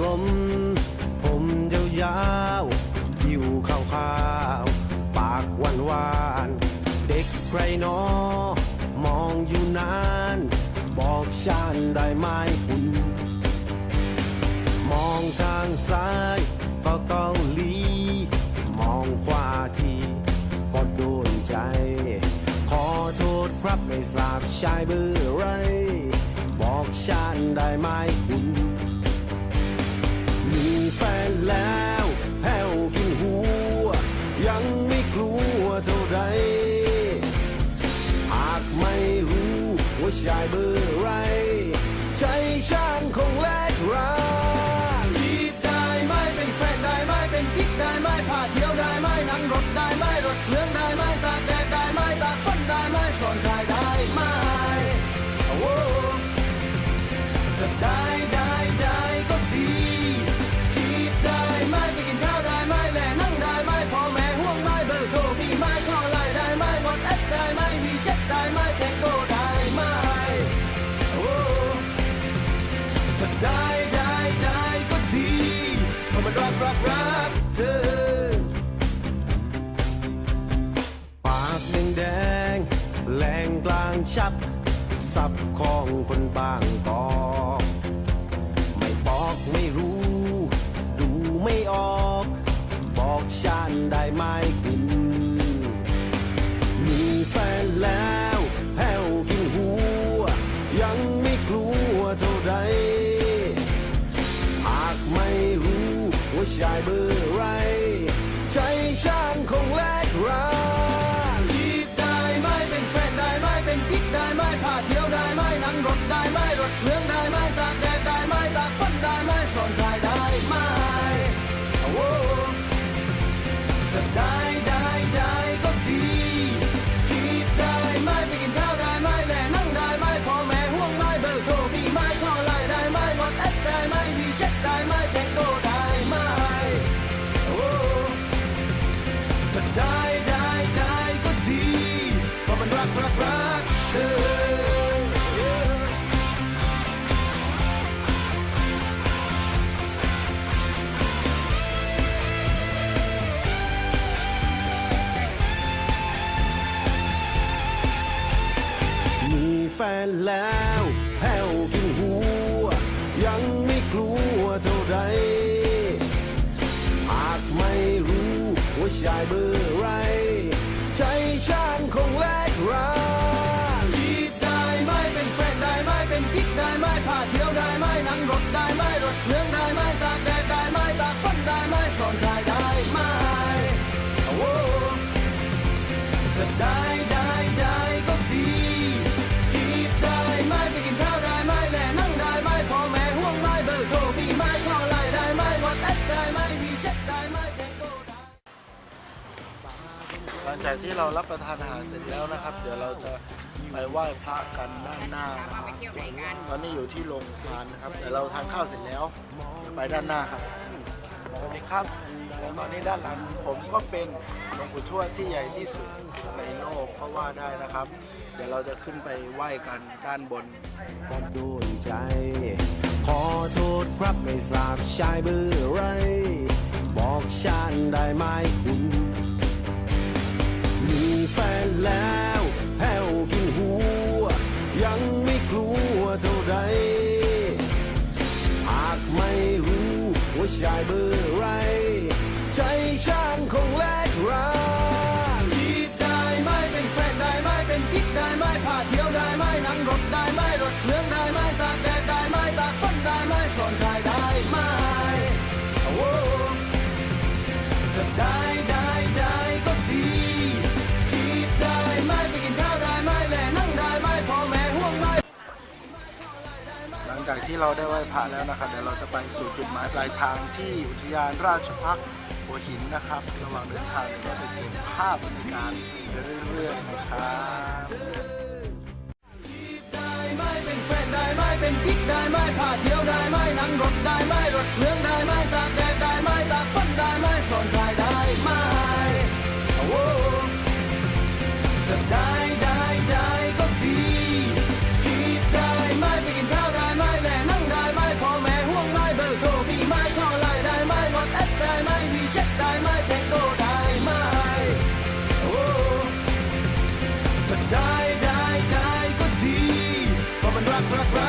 กลม ผมยาวๆผิวขาวๆปากหวานหวาน เด็กใครนอ มองอยู่นาน บอกฉันได้ไหมคุณ มองทางซ้ายก็เกาหลี มองขวาทีก็โดนใจ ขอโทษครับไม่ทราบชายเบอร์อไร บอกฉันได้ไหมคุณ แล้วแผ่วกินหัว ยังไม่กลัวเท่าไร หากไม่รู้ว่าชายเบอร์ไร ใจช่างคงแล รักเธอ ปากแดงแดงแรงกลางชับ สับของคนบางกอก รักจีบได้ไหมเป็นแฟนได้ไหมเป็นกิ๊กได้ไหมพาเที่ยวได้ไหมนั่งรถได้ไหมรถเครื่องได้ไหมตากแดดได้ไหมตากฝนได้ไหมสอนขายได้ไหมโอ้จะได้ได้ได้ก็ดีจีบได้ไหมไปกินข้าวได้ไหมแหล่นั่งได้ไหมพ่อแม่ห่วงไหมเบอร์โทรมีไหมข้อไลน์ได้ไหมวอทแอปได้ไหมมีแชทได้ไหมแท็กโกได้ไหมโอ้จะได้ วแผ่วกินหัว ยังไม่กลัวเท่าไรหากไม่รู้ว่าชายเบอร์ไร จากที่เรารับประทานอาหารเสร็จแล้วนะครับ เดี๋ยวเราจะไปไหว้พระกันด้านหน้านะครับตอนนี้อยู่ที่โรงทานนะครับ แต่เราทานข้าวเสร็จแล้วเดี๋ยวไปด้านหน้าครับสวัสดีครับแล้วตอนนี้ด้านหลังผมก็เป็นหลวงปู่ทวดที่ใหญ่ที่สุดในโลกเพราะว่าได้นะครับ เดี๋ยวเราจะขึ้นไปไหว้กันด้านบนก็ดนใจ ขอโทษครับไม่ทราบชายเบอร์อไร บอกฉันได้ไหมคุณ แล้วแผ่วกินหัว ยังไม่กลัวเท่าไรหากไม่รู้ว่าชายเบอร์ไร ใจช่างคงแลกรัก งจากที่เราได้ไหว้พระแล้วนะครับเดี๋ยวเราจะไปสู่จุดหมายปลายทางที่อุทยานราชพักษ์หัวหินนะครับระหว่างเดินทางก็จะเก็บภาพบรรยากาศเรื่อยๆนะครับได้ไหมเป็นแฟนได้ไหมเป็นกิ๊กได้ไหมพาเที่ยวได้ไหมนั่งรถได้ไหมรถเครื่องได้ไหมตากแดดได้ไหม ได้ได้ได้ก็ดีเพราะมันรักรัก